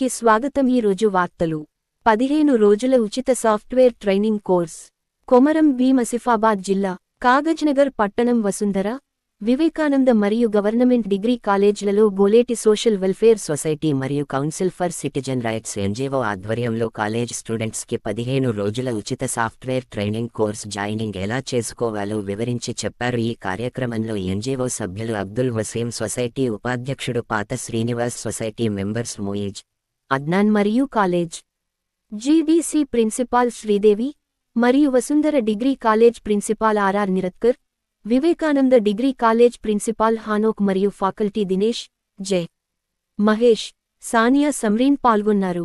కి స్వాగతం ఈ రోజు వార్తలు. పదిహేను రోజుల ఉచిత software training course. Komaram Bheem Asifabad జిల్లా కాగజ్నగర్ పట్టణం వసుంధర వివేకానంద మరియు గవర్నమెంట్ డిగ్రీ కాలేజ్లలో గోలేటి సోషల్ వెల్ఫేర్ సొసైటీ మరియు council for citizen rights NGO ఆధ్వర్యంలో కాలేజ్ స్టూడెంట్స్కి పదిహేను రోజుల ఉచిత సాఫ్ట్వేర్ ట్రైనింగ్ కోర్స్ జాయినింగ్ ఎలా చేసుకోవాలో వివరించి చెప్పారు. ఈ కార్యక్రమంలో ఎన్జీఓ సభ్యులు అబ్దుల్ వసీం సొసైటీ ఉపాధ్యక్షుడు పాత శ్రీనివాస్ సొసైటీ మెంబర్స్ మొయిజ్ అద్నాన్ మరియు కాలేజ్. జీబీసీ ప్రిన్సిపాల్ శ్రీదేవి మరియు Vasundhara degree college principal R R Niratkar Vivekananda degree college principal Hanok మరియు ఫాకల్టీ దినేష్ జె. మహేష్ సానియా సమ్రీన్ పాల్గొన్నారు.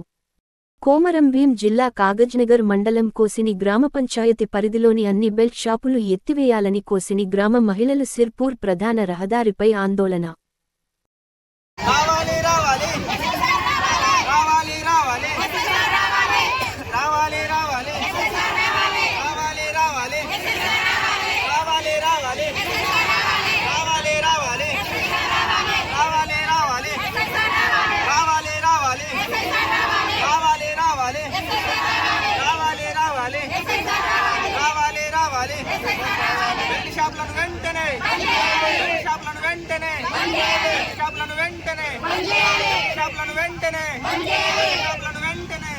కోమరం భీం జిల్లా కాగజ్నగర్ మండలం కోసిని గ్రామ పంచాయతీ పరిధిలోని అన్ని బెల్ట్ షాపులు ఎత్తివేయాలని కోసిని గ్రామ మహిళలు సిర్పూర్ ప్రధాన రహదారిపై ఆందోళన. షాపులను వెంటనే. షాపులను వెంటనే. షాపులను వెంటనే. షాపులను వెంటనే.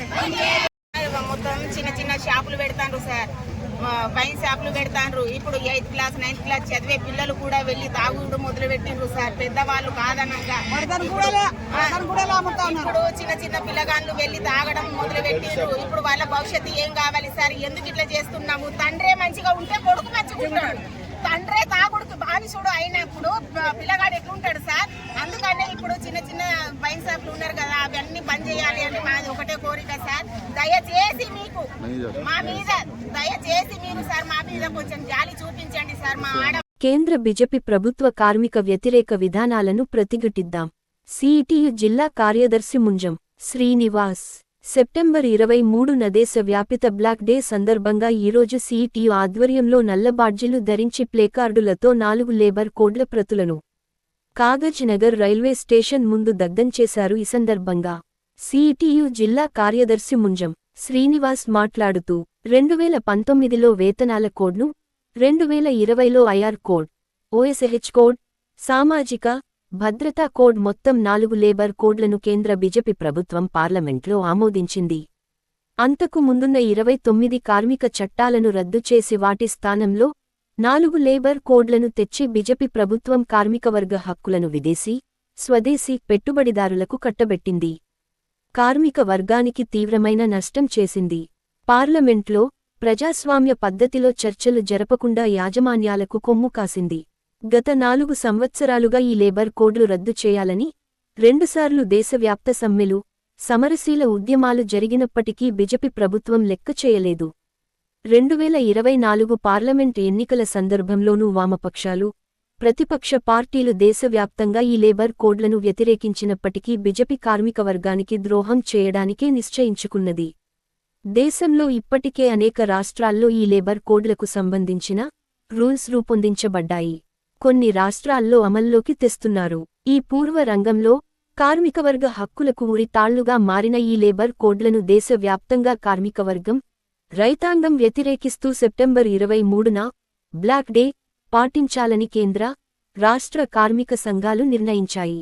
మొత్తం చిన్న చిన్న షాపులు పెడతాండ్రు సార్. వైన్ షాపులు పెడతాండ్రు. ఇప్పుడు ఎయిత్ క్లాస్ నైన్త్ క్లాస్ చదివే పిల్లలు కూడా వెళ్ళి తాగుడు మొదలు పెట్టిండ్రు సార్. పెద్దవాళ్ళు కాదనగా. ఇప్పుడు చిన్న చిన్న పిల్లగాళ్ళు వెళ్ళి తాగడం మొదలు పెట్టిండ్రు. ఇప్పుడు వాళ్ళ భవిష్యత్తు ఏం కావాలి సార్? ఎందుకు ఇట్లా చేస్తున్నాము? తండ్రే మంచిగా ఉంటే కొడుకు మంచిగా ఉంటాడు. తండ్రే తాగుడుకు బానిసుడు అయినప్పుడు పిల్లగాడు ఎట్లుంటాడు సార్? అందుకనే ఇప్పుడు చిన్న చిన్న వైన్ షాపులు ఉన్నారు కదా అవన్నీ బంద్ చేయాలి అని మాది ఒకటే కోరిక సార్. దయచేసి మీకు మా మీద దయచేసి మీరు సార్ మా మీద కొంచెం జాలి చూపించండి సార్ మా ఆడ కేంద్ర బిజెపి ప్రభుత్వ కార్మిక వ్యతిరేక విధానాలను ప్రతిఘటిద్దాం. సిఇటియు జిల్లా కార్యదర్శి ముంజం శ్రీనివాస్. సెప్టెంబర్ ఇరవై మూడున దేశవ్యాపిత బ్లాక్ డే సందర్భంగా ఈరోజు సిఇటియు ఆధ్వర్యంలో నల్ల బాడ్జీలు ధరించి ప్లేకార్డులతో నాలుగు లేబర్ కోడ్ల ప్రతులను కాగజ్ నగర్ రైల్వే స్టేషన్ ముందు దగ్ధం చేశారు. ఈ సందర్భంగా సిఇటియు జిల్లా కార్యదర్శి ముంజం శ్రీనివాస్ మాట్లాడుతూ రెండువేల పంతొమ్మిదిలో వేతనాల కోడ్ను రెండు వేల ఇరవైలో ఐఆర్ కోడ్ ఓఎస్హెచ్ కోడ్ సామాజిక భద్రతా కోడ్ మొత్తం నాలుగు లేబర్ కోడ్లను కేంద్ర బిజెపి ప్రభుత్వం పార్లమెంట్లో ఆమోదించింది. అంతకు ముందున్న ఇరవై తొమ్మిది కార్మిక చట్టాలను రద్దు చేసి వాటి స్థానంలో నాలుగు లేబర్ కోడ్లను తెచ్చి బిజెపి ప్రభుత్వం కార్మికవర్గ హక్కులను విదేశీ స్వదేశీ పెట్టుబడిదారులకు కట్టబెట్టింది. కార్మిక వర్గానికి తీవ్రమైన నష్టం చేసింది. పార్లమెంట్లో ప్రజాస్వామ్య పద్ధతిలో చర్చలు జరపకుండా యాజమాన్యాలకు కొమ్ము కాసింది. గత నాలుగు సంవత్సరాలుగా ఈ లేబర్ కోడ్లు రద్దు చేయాలని రెండుసార్లు దేశవ్యాప్త సమ్మెలు సమరశీల ఉద్యమాలు జరిగినప్పటికీ బిజెపి ప్రభుత్వం లెక్క చేయలేదు. రెండువేల ఇరవై నాలుగు పార్లమెంట్ ఎన్నికల సందర్భంలోనూ వామపక్షాలు ప్రతిపక్ష పార్టీలు దేశవ్యాప్తంగా ఈ లేబర్ కోడ్లను వ్యతిరేకించినప్పటికీ బిజెపి కార్మిక వర్గానికి ద్రోహం చేయడానికే నిశ్చయించుకున్నది. దేశంలో ఇప్పటికే అనేక రాష్ట్రాల్లో ఈ లేబర్ కోడ్లకు సంబంధించిన రూల్స్ రూపొందించబడ్డాయి. కొన్ని రాష్ట్రాల్లో అమల్లోకి తెస్తున్నారు. ఈ పూర్వ రంగంలో కార్మికవర్గ హక్కులకు ఉరితాళ్ళుగా మారిన ఈ లేబర్ కోడ్లను దేశవ్యాప్తంగా కార్మికవర్గం రైతాంగం వ్యతిరేకిస్తూ సెప్టెంబర్ ఇరవై మూడున బ్లాక్ డే పాటించాలని కేంద్ర రాష్ట్ర కార్మిక సంఘాలు నిర్ణయించాయి.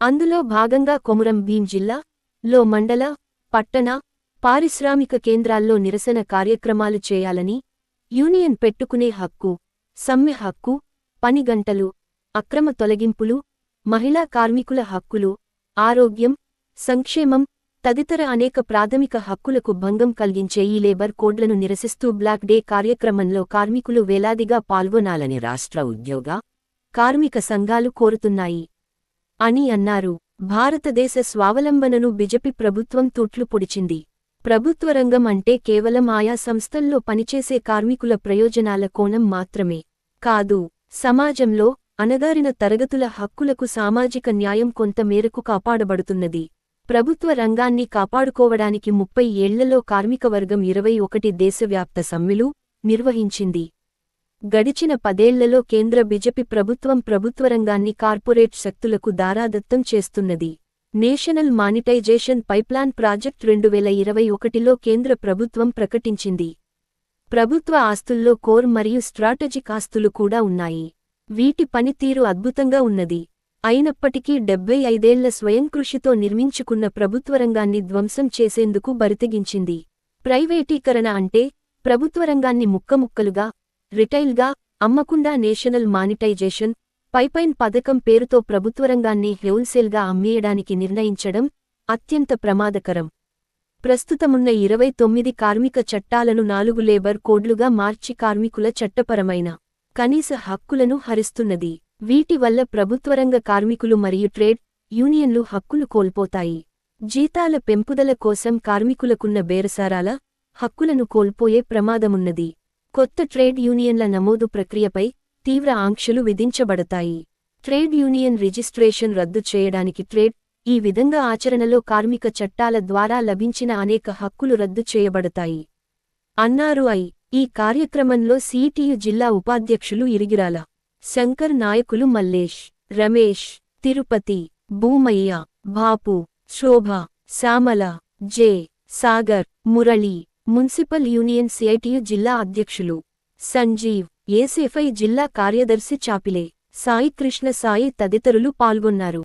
అందులో భాగంగా కొమురం భీం జిల్లా లో మండల పట్టణ పారిశ్రామిక కేంద్రాల్లో నిరసన కార్యక్రమాలు చేయాలని యూనియన్ పెట్టుకునే హక్కు సమ్మె హక్కు పని గంటలు అక్రమ తొలగింపులు మహిళా కార్మికుల హక్కులు ఆరోగ్యం సంక్షేమం తదితర అనేక ప్రాథమిక హక్కులకు భంగం కలిగించే ఈ లేబర్ కోడ్లను నిరసిస్తూ బ్లాక్ డే కార్యక్రమంలో కార్మికులు వేలాదిగా పాల్గొనాలని రాష్ట్ర ఉద్యోగ కార్మిక సంఘాలు కోరుతున్నాయి. అని అన్నారు. భారతదేశ స్వావలంబనను బిజెపి ప్రభుత్వం తూట్లు పొడిచింది. ప్రభుత్వ రంగం అంటే కేవలం ఆయా సంస్థల్లో పనిచేసే కార్మికుల ప్రయోజనాల కోణం మాత్రమే కాదు. సమాజంలో అణగారిన తరగతుల హక్కులకు సామాజిక న్యాయం కొంత మేరకు కాపాడబడుతున్నది. ప్రభుత్వ రంగాన్ని కాపాడుకోవడానికి ముప్పై ఏళ్ళలో కార్మికవర్గం ఇరవై ఒకటి దేశవ్యాప్త సమ్మెలు నిర్వహించింది. గడిచిన పదేళ్ళలో కేంద్ర బిజెపి ప్రభుత్వం ప్రభుత్వరంగాన్ని కార్పొరేట్ శక్తులకు దారాదత్తం చేస్తున్నది. నేషనల్ మానిటైజేషన్ పైప్లాన్ ప్రాజెక్ట్ రెండు వేల ఇరవై ఒకటిలో కేంద్ర ప్రభుత్వం ప్రకటించింది. ప్రభుత్వ ఆస్తుల్లో కోర్ మరియు స్ట్రాటజిక్ ఆస్తులు కూడా ఉన్నాయి. వీటి పనితీరు అద్భుతంగా ఉన్నది. అయినప్పటికీ డెబ్బై ఐదేళ్ళ స్వయం కృషితో నిర్మించుకున్న ప్రభుత్వరంగాన్ని ధ్వంసం చేసేందుకు బరితెగించింది. ప్రైవేటీకరణ అంటే ప్రభుత్వరంగాన్ని ముక్కముక్కలుగా రిటైల్గా అమ్మకుండా నేషనల్ మానిటైజేషన్ పైపైన్ పథకం పేరుతో ప్రభుత్వరంగాన్ని హోల్సేల్గా అమ్మేయడానికి నిర్ణయించడం అత్యంత ప్రమాదకరం. ప్రస్తుతమున్న ఇరవై తొమ్మిది కార్మిక చట్టాలను నాలుగు లేబర్ కోడ్లుగా మార్చి కార్మికుల చట్టపరమైన కనీస హక్కులను హరిస్తున్నది. వీటి వల్ల ప్రభుత్వరంగ కార్మికులు మరియు ట్రేడ్ యూనియన్లు హక్కులు కోల్పోతాయి. జీతాల పెంపుదల కోసం కార్మికులకున్న బేరసారాల హక్కులను కోల్పోయే ప్రమాదమున్నది. కొత్త ట్రేడ్ యూనియన్ల నమోదు ప్రక్రియపై తీవ్ర ఆంక్షలు విధించబడతాయి. ట్రేడ్ యూనియన్ రిజిస్ట్రేషన్ రద్దు చేయడానికి ట్రేడ్ ఈ విధంగా ఆచరణలో కార్మిక చట్టాల ద్వారా లభించిన అనేక హక్కులు రద్దు చేయబడతాయి. అన్నారు ఐ. ఈ కార్యక్రమంలో సిటియు జిల్లా ఉపాధ్యక్షులు ఇరిగిరాల శంకర్ నాయకులు Mallesh Ramesh Tirupati Bhumaiah Bapu Shobha Shyamala J. Sagar Murali municipal union CITU జిల్లా అధ్యక్షులు సంజీవ్ ఏసేఫై జిల్లా కార్యదర్శి చాపిలే సాయి కృష్ణ సాయి తదితరులు పాల్గొన్నారు.